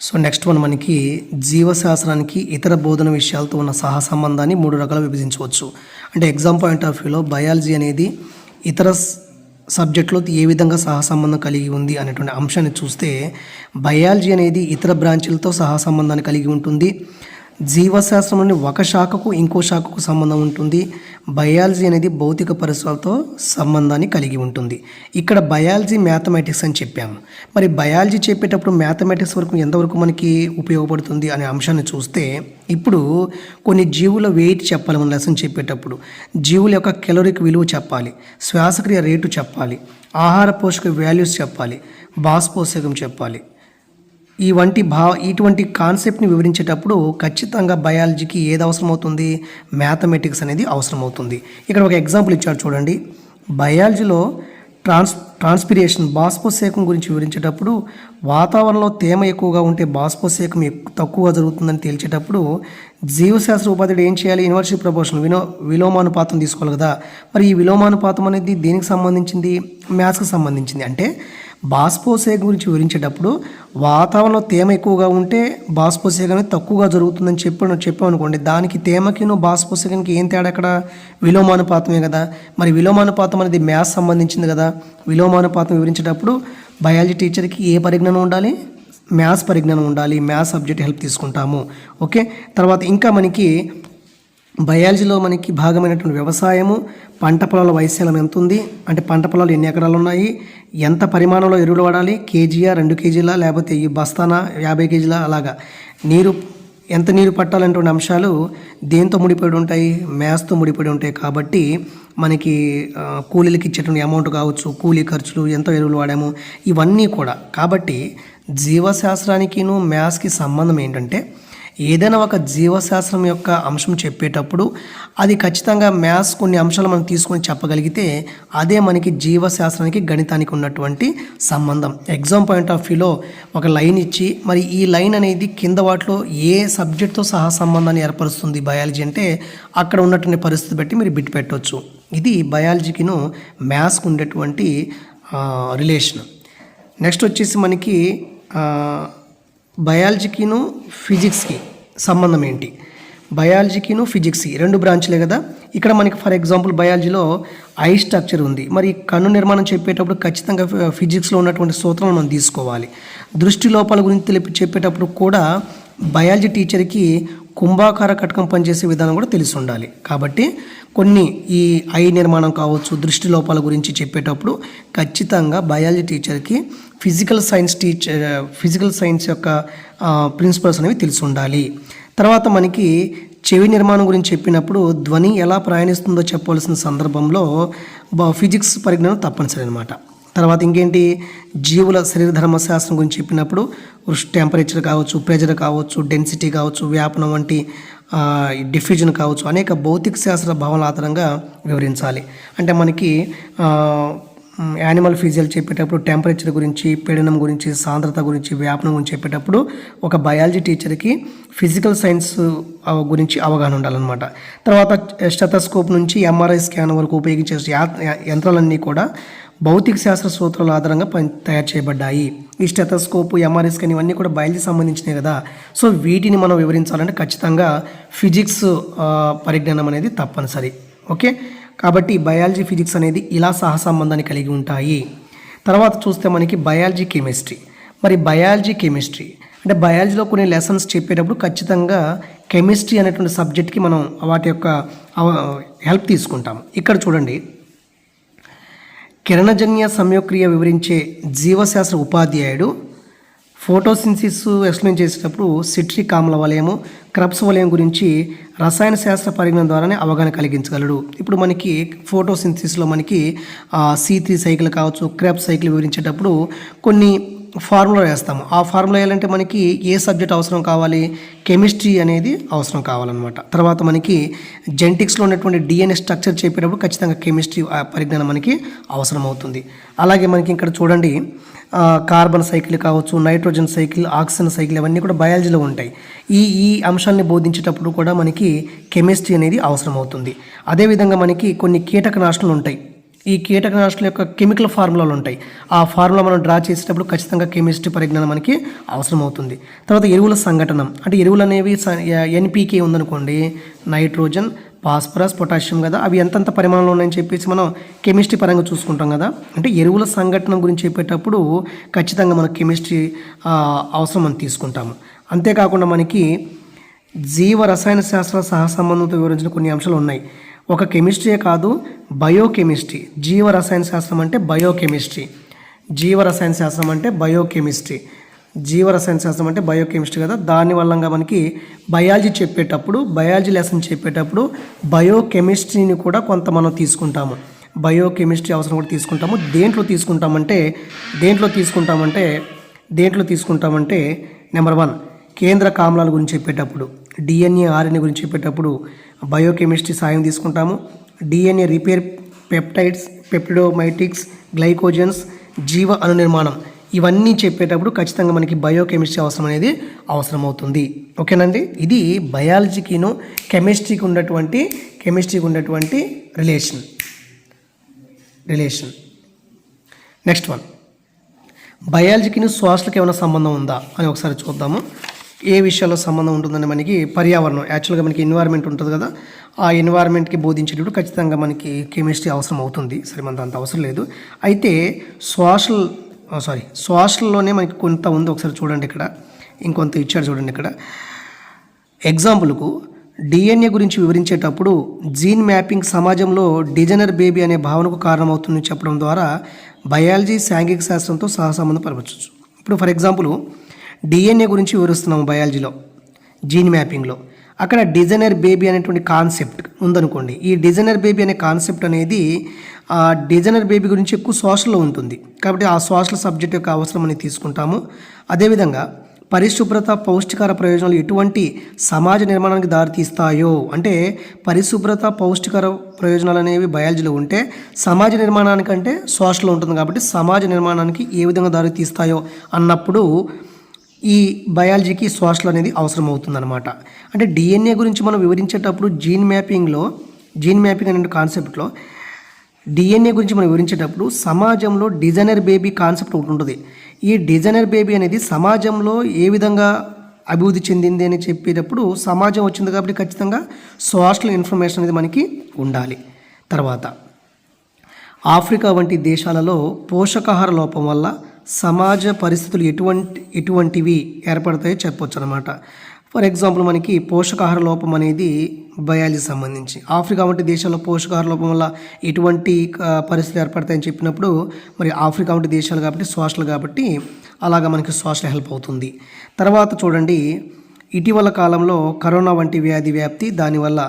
So next one మనకి జీవశాస్త్రానికి ఇతర బోధన విషయాలతో ఉన్న సహ సంబంధాన్ని మూడు రకాలు విభజించవచ్చు. అంటే ఎగ్జామ్ పాయింట్ ఆఫ్ వ్యూలో బయాలజీ అనేది ఇతర సబ్జెక్టులో ఏ విధంగా సహ సంబంధం కలిగి ఉంది అనేటువంటి అంశాన్ని చూస్తే బయాలజీ అనేది ఇతర బ్రాంచీలతో సహ సంబంధాన్ని కలిగి ఉంటుంది. జీవశాస్త్రంలోని ఒక శాఖకు ఇంకో శాఖకు సంబంధం ఉంటుంది. బయాలజీ అనేది భౌతిక పరిసరాలతో సంబంధాన్ని కలిగి ఉంటుంది. ఇక్కడ బయాలజీ మ్యాథమెటిక్స్ అని చెప్పాము. మరి బయాలజీ చెప్పేటప్పుడు మ్యాథమెటిక్స్ వరకు ఎంతవరకు మనకి ఉపయోగపడుతుంది అనే అంశాన్ని చూస్తే ఇప్పుడు కొన్ని జీవుల వెయిట్ చెప్పాలి మన లెసన్ చెప్పేటప్పుడు. జీవుల యొక్క కెలోరిక్ విలువ చెప్పాలి శ్వాసక్రియ రేటు చెప్పాలి ఆహార పోషక వాల్యూస్ చెప్పాలి బాష్పోషకం చెప్పాలి. ఈ వంటి భా ఇటువంటి కాన్సెప్ట్ని వివరించేటప్పుడు ఖచ్చితంగా బయాలజీకి ఏది అవసరమవుతుంది? మ్యాథమెటిక్స్ అనేది అవసరమవుతుంది. ఇక్కడ ఒక ఎగ్జాంపుల్ ఇచ్చారు చూడండి. బయాలజీలో ట్రాన్స్ ట్రాన్స్పిరేషన్ బాష్పోసేకం గురించి వివరించేటప్పుడు వాతావరణంలో తేమ ఎక్కువగా ఉంటే బాష్పోసేకం ఎక్కువ తక్కువ జరుగుతుందని తేల్చేటప్పుడు జీవశాస్త్ర ఉపాధ్యుడు ఏం చేయాలి? యూనివర్సిటీ ప్రపోర్షన్ వినో విలోమానుపాతం తీసుకోవాలి కదా. మరి ఈ విలోమానుపాతం అనేది దేనికి సంబంధించింది? మ్యాథ్స్కి సంబంధించింది. అంటే బాష్పోసేకం గురించి వివరించేటప్పుడు వాతావరణంలో తేమ ఎక్కువగా ఉంటే బాష్పోసేకం అనేది తక్కువగా జరుగుతుందని చెప్పి చెప్పామనుకోండి దానికి తేమకిను బాష్పోసేకానికి ఏం తేడా అక్కడ విలోమానుపాతమే కదా. మరి విలోమానుపాతం అనేది మ్యాథ్స్ సంబంధించింది కదా. విలోమానుపాతం వివరించేటప్పుడు బయాలజీ టీచర్కి ఏ పరిజ్ఞానం ఉండాలి? మ్యాథ్స్ పరిజ్ఞానం ఉండాలి. మ్యాథ్స్ సబ్జెక్ట్ హెల్ప్ తీసుకుంటాము. ఓకే? తర్వాత ఇంకా మనకి బయాలజీలో మనకి భాగమైనటువంటి వ్యవసాయము పంట పొలాల వైశాల్యం ఎంత ఉంది అంటే పంట పొలాలు ఎన్ని ఎకరాలు ఉన్నాయి ఎంత పరిమాణంలో ఎరువులు వాడాలి? కేజీయా రెండు కేజీలా లేకపోతే ఈ బస్తానా యాభై కేజీల అలాగా? నీరు ఎంత నీరు పట్టాలనేటువంటి అంశాలు దేంతో ముడిపడి ఉంటాయి? మ్యాథ్స్తో ముడిపడి ఉంటాయి కాబట్టి మనకి కూలీలకి ఇచ్చేటువంటి అమౌంట్ కావచ్చు కూలీ ఖర్చులు ఎంత ఎరువులు వాడాము ఇవన్నీ కూడా. కాబట్టి జీవశాస్త్రానికిను మ్యాథ్స్కి సంబంధం ఏంటంటే ఏదైనా ఒక జీవశాస్త్రం యొక్క అంశం చెప్పేటప్పుడు అది ఖచ్చితంగా మ్యాథ్స్ కొన్ని అంశాలు మనం తీసుకొని చెప్పగలిగితే అదే మనకి జీవశాస్త్రానికి గణితానికి ఉన్నటువంటి సంబంధం. ఎగ్జామ్ పాయింట్ ఆఫ్ వ్యూలో ఒక లైన్ ఇచ్చి మరి ఈ లైన్ అనేది కింద వాటిలో ఏ సబ్జెక్ట్తో సహా సంబంధాన్ని ఏర్పరుస్తుంది బయాలజీ అంటే అక్కడ ఉన్నటువంటి పరిస్థితి బట్టి మీరు బిట్ పెట్టవచ్చు ఇది బయాలజీకిను మ్యాథ్స్కి ఉండేటువంటి రిలేషన్ నెక్స్ట్ వచ్చేసి మనకి బయాలజీకిను ఫిజిక్స్కి సంబంధం ఏంటి బయాలజీకిను ఫిజిక్స్కి రెండు బ్రాంచ్లే కదా? ఇక్కడ మనకి ఫర్ ఎగ్జాంపుల్ బయాలజీలో ఐ స్ట్రక్చర్ ఉంది. మరి కన్ను నిర్మాణం చెప్పేటప్పుడు ఖచ్చితంగా ఫి- ఫిజిక్స్లో ఉన్నటువంటి సూత్రం మనం తీసుకోవాలి. దృష్టి లోపాల గురించి తెలిపి చెప్పేటప్పుడు కూడా బయాలజీ టీచర్కి కుంభాకార కటకం పనిచేసే విధానం కూడా తెలిసి ఉండాలి కాబట్టి కొన్ని ఈ ఐ నిర్మాణం కావచ్చు దృష్టి లోపాల గురించి చెప్పేటప్పుడు ఖచ్చితంగా బయాలజీ టీచర్కి physical science teacher physical science యొక్క ప్రిన్సిపల్స్ అనేవి తెలిసి ఉండాలి తర్వాత మనకి చెవి నిర్మాణం గురించి చెప్పినప్పుడు ధ్వని ఎలా ప్రయాణిస్తుందో చెప్పవలసిన సందర్భంలో బ- ఫిజిక్స్ పరిజ్ఞానం తప్పనిసరి అనమాట తర్వాత ఇంకేంటి? జీవుల శరీర ధర్మశాస్త్రం గురించి చెప్పినప్పుడు టెంపరేచర్ కావచ్చు ప్రెజర్ కావచ్చు డెన్సిటీ కావచ్చు వ్యాపనం వంటి డిఫ్యూజన్ కావచ్చు అనేక భౌతిక శాస్త్ర భావనల ఆధారంగా వివరించాలి. అంటే మనకి యానిమల్ ఫిజియల్ చెప్పేటప్పుడు టెంపరేచర్ గురించి పీడనం గురించి సాంద్రత గురించి వ్యాపనం గురించి చెప్పేటప్పుడు ఒక బయాలజీ టీచర్కి ఫిజికల్ సైన్స్ గురించి అవగాహన ఉండాలన్నమాట. తర్వాత స్టెథోస్కోప్ నుంచి ఎంఆర్ఐ స్కాన్ వరకు ఉపయోగించే యా- యంత్రాలన్నీ కూడా భౌతిక శాస్త్ర సూత్రాల ఆధారంగా పని తయారు చేయబడ్డాయి. ఈ స్టెథోస్కోప్ ఎంఆర్ఎస్ కానీ ఇవన్నీ కూడా బయాలజీ సంబంధించినవి కదా. సో వీటిని మనం వివరించాలంటే ఖచ్చితంగా ఫిజిక్స్ పరిజ్ఞానం అనేది తప్పనిసరి. ఓకే? కాబట్టి బయాలజీ ఫిజిక్స్ అనేది ఇలా సహసంబంధాన్ని కలిగి ఉంటాయి. తర్వాత చూస్తే మనకి బయాలజీ కెమిస్ట్రీ. మరి బయాలజీ కెమిస్ట్రీ. అంటే బయాలజీలో కొన్ని లెసన్స్ చెప్పేటప్పుడు ఖచ్చితంగా కెమిస్ట్రీ అనేటువంటి సబ్జెక్ట్కి మనం వాటి యొక్క హెల్ప్ తీసుకుంటాం ఇక్కడ చూడండి. కిరణజన్య సంయోక్రియ వివరించే జీవశాస్త్ర ఉపాధ్యాయుడు ఫోటోసిన్సిస్ ఎక్స్ప్లెయిన్ చేసేటప్పుడు సిట్రిక్ ఆమ్ల వలయము క్రబ్స్ వలయం గురించి రసాయన శాస్త్ర పరిజ్ఞానం ద్వారానే అవగాహన కలిగించగలడు. ఇప్పుడు మనకి ఫోటోసిన్సిస్లో మనకి సి త్రీ సైకిల్ కావచ్చు క్రబ్స్ సైకిల్ వివరించేటప్పుడు కొన్ని ఫార్ములా వేస్తాము. ఆ ఫార్ములా వేయాలంటే మనకి ఏ సబ్జెక్ట్ అవసరం కావాలి? కెమిస్ట్రీ అనేది అవసరం కావాలన్నమాట. తర్వాత మనకి జెంటిక్స్లో ఉన్నటువంటి డిఎన్ఏ స్ట్రక్చర్ చెప్పేటప్పుడు ఖచ్చితంగా కెమిస్ట్రీ పరిజ్ఞానం మనకి అవసరం అవుతుంది అలాగే మనకి ఇక్కడ చూడండి కార్బన్ సైకిల్ కావచ్చు నైట్రోజన్ సైకిల్ ఆక్సిజన్ సైకిల్ అవన్నీ కూడా బయాలజీలో ఉంటాయి. ఈ ఈ అంశాలని బోధించేటప్పుడు కూడా మనకి కెమిస్ట్రీ అనేది అవసరం అవుతుంది అదేవిధంగా మనకి కొన్ని కీటకనాశనాలు ఉంటాయి. ఈ కీటకనాశుల యొక్క కెమికల్ ఫార్ములాలు ఉంటాయి. ఆ ఫార్ములా మనం డ్రా చేసేటప్పుడు ఖచ్చితంగా కెమిస్ట్రీ పరిజ్ఞానం మనకి అవసరం అవుతుంది తర్వాత ఎరువుల సంఘటన. అంటే ఎరువులు అనేవి ఎన్పీకే ఉందనుకోండి. నైట్రోజన్ ఫాస్ఫరస్ పొటాషియం కదా. అవి ఎంతెంత పరిమాణంలో ఉన్నాయని చెప్పేసి మనం కెమిస్ట్రీ పరంగా చూసుకుంటాం కదా. అంటే ఎరువుల సంఘటన గురించి చెప్పేటప్పుడు ఖచ్చితంగా మన కెమిస్ట్రీ అవసరం మనం తీసుకుంటాము. అంతేకాకుండా మనకి జీవ రసాయన శాస్త్ర సహసంబంధంతో వివరించిన కొన్ని అంశాలు ఉన్నాయి. ఒక కెమిస్ట్రీయే కాదు బయోకెమిస్ట్రీ. జీవరసాయన శాస్త్రం అంటే బయోకెమిస్ట్రీ. జీవరసాయన శాస్త్రం అంటే బయోకెమిస్ట్రీ. జీవరసాయన శాస్త్రం అంటే బయోకెమిస్ట్రీ కదా. దాని వల్ల మనకి బయాలజీ చెప్పేటప్పుడు బయాలజీ లెసన్ చెప్పేటప్పుడు బయోకెమిస్ట్రీని కూడా కొంత మనం తీసుకుంటాము. బయోకెమిస్ట్రీ అవసరం కూడా తీసుకుంటాము. దేంట్లో తీసుకుంటామంటే దేంట్లో తీసుకుంటామంటే దేంట్లో తీసుకుంటామంటే నెంబర్ వన్ కేంద్ర కామలాల గురించి చెప్పేటప్పుడు. డిఎన్ఏ ఆర్ఎన్ఏ గురించి చెప్పేటప్పుడు బయోకెమిస్ట్రీ సాయం తీసుకుంటాము. DNA repair peptides peptidomimetics glycogens జీవ అనునిర్మాణం ఇవన్నీ చెప్పేటప్పుడు ఖచ్చితంగా మనకి బయోకెమిస్ట్రీ అవసరం అనేది అవసరం అవుతుంది ఓకేనండి? ఇది బయాలజీకిను కెమిస్ట్రీకి ఉన్నటువంటి కెమిస్ట్రీకి ఉన్నటువంటి రిలేషన్. రిలేషన్. Next one. బయాలజీకిను శ్వాసలకు ఏమైనా సంబంధం ఉందా అని ఒకసారి చూద్దాము. ఏ విషయాల్లో సంబంధం ఉంటుందని మనకి పర్యావరణం. యాక్చువల్గా మనకి ఎన్విరాన్మెంట్ ఉంటుంది కదా ఆ ఎన్విరాన్మెంట్కి బోధించేటప్పుడు ఖచ్చితంగా మనకి కెమిస్ట్రీ అవసరం అవుతుంది. సరే మనకు అంత అవసరం లేదు. అయితే శ్వాసల్ సారీ శ్వాసల్లోనే మనకి కొంత ఉంది. ఒకసారి చూడండి ఇక్కడ. ఇంకొంత ఇచ్చాడు చూడండి ఇక్కడ. ఎగ్జాంపుల్కు డిఎన్ఏ గురించి వివరించేటప్పుడు జీన్ మ్యాపింగ్ సమాజంలో డిజనర్ బేబీ అనే భావనకు కారణమవుతుందని చెప్పడం ద్వారా బయాలజీ సాంఘిక శాస్త్రంతో సహసంబంధం పరచవచ్చు ఇప్పుడు ఫర్ ఎగ్జాంపుల్ డిఎన్ఏ గురించి వివరిస్తున్నాము బయాలజీలో జీన్ మ్యాపింగ్లో. అక్కడ డిజైనర్ బేబీ అనేటువంటి కాన్సెప్ట్ ఉందనుకోండి. ఈ డిజైనర్ బేబీ అనే కాన్సెప్ట్ అనేది ఆ డిజైనర్ బేబీ గురించి ఎక్కువ సోషల్లో ఉంటుంది. కాబట్టి ఆ సోషల్ సబ్జెక్ట్ యొక్క అవసరం అనేది తీసుకుంటాము. అదేవిధంగా పరిశుభ్రత పౌష్టికార ప్రయోజనాలు ఎటువంటి సమాజ నిర్మాణానికి దారితీస్తాయో అంటే పరిశుభ్రత పౌష్టికార ప్రయోజనాలు అనేవి బయాలజీలో ఉంటే సమాజ నిర్మాణానికంటే సోషల్లో ఉంటుంది కాబట్టి సమాజ నిర్మాణానికి ఏ విధంగా దారితీస్తాయో అన్నప్పుడు ఈ బయాలజీకి సోషల్ అనేది అవసరం అవుతుందన్నమాట అంటే డిఎన్ఏ గురించి మనం వివరించేటప్పుడు జీన్ మ్యాపింగ్లో జీన్ మ్యాపింగ్ అనే కాన్సెప్ట్లో డిఎన్ఏ గురించి మనం వివరించేటప్పుడు సమాజంలో డిజైనర్ బేబీ కాన్సెప్ట్ ఒకటి ఉంటుంది. ఈ డిజైనర్ బేబీ అనేది సమాజంలో ఏ విధంగా అభివృద్ధి చెందింది అని చెప్పేటప్పుడు సమాజం వచ్చింది కాబట్టి ఖచ్చితంగా సోషల్ ఇన్ఫర్మేషన్ అనేది మనకి ఉండాలి. తర్వాత ఆఫ్రికా వంటి దేశాలలో పోషకాహార లోపం వల్ల సమాజ పరిస్థితులు ఎటువంటి ఎటువంటివి ఏర్పడతాయో చెప్పొచ్చు అనమాట ఫర్ ఎగ్జాంపుల్ మనకి పోషకాహార లోపం అనేది బయాలజీ సంబంధించి. ఆఫ్రికా వంటి దేశాల్లో పోషకాహార లోపం వల్ల ఎటువంటి పరిస్థితులు ఏర్పడతాయని చెప్పినప్పుడు మరి ఆఫ్రికా వంటి దేశాలు కాబట్టి సోషల్ కాబట్టి అలాగా మనకి సోషల్ హెల్ప్ అవుతుంది. తర్వాత చూడండి ఇటీవల కాలంలో కరోనా వంటి వ్యాధి వ్యాప్తి దానివల్ల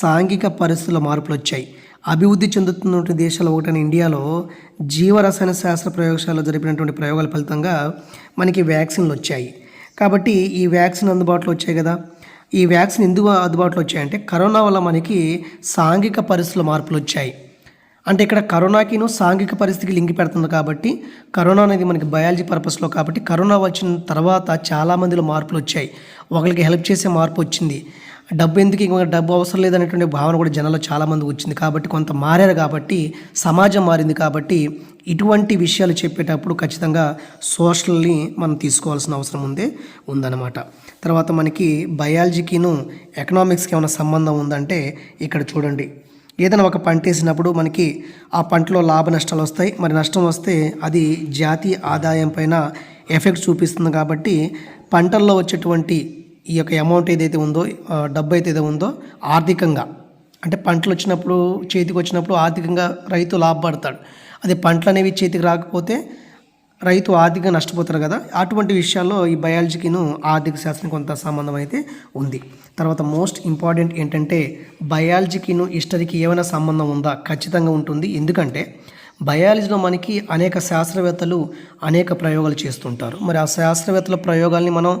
సాంఘిక పరిస్థితుల మార్పులు వచ్చాయి అభివృద్ధి చెందుతున్నటువంటి దేశాలు ఒకటైన ఇండియాలో జీవరసాయన శాస్త్ర ప్రయోగశాలలో జరిపినటువంటి ప్రయోగాల ఫలితంగా మనకి వ్యాక్సిన్లు వచ్చాయి. కాబట్టి ఈ వ్యాక్సిన్ అందుబాటులో వచ్చాయి కదా. ఈ వ్యాక్సిన్ ఎందుకు అందుబాటులో వచ్చాయంటే కరోనా వల్ల మనకి సాంఘిక పరిస్థితుల మార్పులు వచ్చాయి. అంటే ఇక్కడ కరోనాకిను సాంఘిక పరిస్థితికి లింక్ పెడుతుంది కాబట్టి కరోనా అనేది మనకి బయాలజీ పర్పస్లో కాబట్టి కరోనా వచ్చిన తర్వాత చాలా మందిలో మార్పులు వచ్చాయి. ఒకరికి హెల్ప్ చేసే మార్పు వచ్చింది. డబ్బు ఎందుకు ఇంకొక డబ్బు అవసరం లేదనేటువంటి భావన కూడా జనాల్లో చాలామంది వచ్చింది. కాబట్టి కొంత మారారు కాబట్టి సమాజం మారింది కాబట్టి ఇటువంటి విషయాలు చెప్పేటప్పుడు ఖచ్చితంగా సోషల్ని మనం తీసుకోవాల్సిన అవసరం ఉందే ఉందన్నమాట. తర్వాత మనకి బయాలజీకిను ఎకనామిక్స్కి ఏమైనా సంబంధం ఉందంటే ఇక్కడ చూడండి. ఏదైనా ఒక పంట వేసినప్పుడు మనకి ఆ పంటలో లాభ నష్టాలు వస్తాయి. మరి నష్టం వస్తే అది జాతీయ ఆదాయం పైన ఎఫెక్ట్ చూపిస్తుంది కాబట్టి పంటల్లో వచ్చేటువంటి ఈ యొక్క అమౌంట్ ఏదైతే ఉందో డబ్బు అయితే ఏదో ఉందో ఆర్థికంగా అంటే పంటలు వచ్చినప్పుడు చేతికి వచ్చినప్పుడు ఆర్థికంగా రైతు లాభపడతాడు. అదే పంటలు అనేవి చేతికి రాకపోతే రైతు ఆర్థికంగా నష్టపోతారు కదా. అటువంటి విషయాల్లో ఈ బయాలజీకిను ఆర్థిక శాస్త్రం కొంత సంబంధం అయితే ఉంది. తర్వాత మోస్ట్ ఇంపార్టెంట్ ఏంటంటే బయాలజీకిను హిస్టరీకి ఏమైనా సంబంధం ఉందా? ఖచ్చితంగా ఉంటుంది. ఎందుకంటే బయాలజీలో మనకి అనేక శాస్త్రవేత్తలు అనేక ప్రయోగాలు చేస్తుంటారు. మరి ఆ శాస్త్రవేత్తల ప్రయోగాల్ని మనం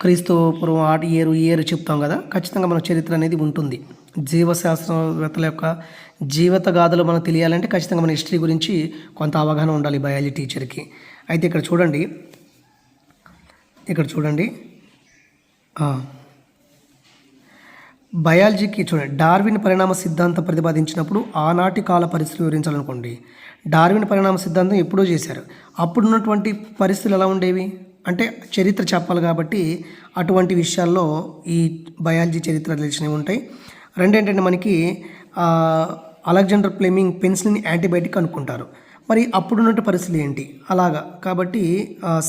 క్రీస్తు పూర్వం ఆటి ఏరు ఈ ఏరు చెప్తాం కదా ఖచ్చితంగా మన చరిత్ర అనేది ఉంటుంది. జీవశాస్త్రవేత్తల యొక్క జీవిత గాథలు మనకు తెలియాలంటే ఖచ్చితంగా మన హిస్టరీ గురించి కొంత అవగాహన ఉండాలి బయాలజీ టీచర్కి. అయితే ఇక్కడ చూడండి. ఇక్కడ చూడండి. బయాలజీకి చూడండి. డార్విన్ పరిణామ సిద్ధాంతం ప్రతిపాదించినప్పుడు ఆనాటి కాల పరిస్థితులు వివరించాలనుకోండి. డార్విన్ పరిణామ సిద్ధాంతం ఎప్పుడో చేశారు. అప్పుడు ఉన్నటువంటి పరిస్థితులు ఎలా ఉండేవి? అంటే చరిత్ర చెప్పాలి కాబట్టి అటువంటి విషయాల్లో ఈ బయాలజీ చరిత్ర తెలిసినవి ఉంటాయి. రెండేంటంటే మనకి అలెగ్జాండర్ ఫ్లెమింగ్ పెన్సిల్ని యాంటీబయాటిక్ అనుకుంటారు. మరి అప్పుడున్నట్టు పరిస్థితులు ఏంటి? అలాగా. కాబట్టి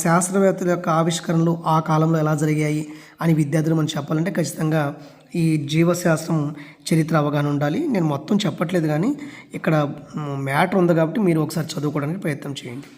శాస్త్రవేత్తల యొక్క ఆవిష్కరణలు ఆ కాలంలో ఎలా జరిగాయి అని విద్యార్థులు మనం చెప్పాలంటే ఖచ్చితంగా ఈ జీవశాస్త్రం చరిత్ర అవగాహన ఉండాలి. నేను మొత్తం చెప్పట్లేదు కానీ ఇక్కడ మ్యాటర్ ఉంది కాబట్టి మీరు ఒకసారి చదువుకోవడానికి ప్రయత్నం చేయండి.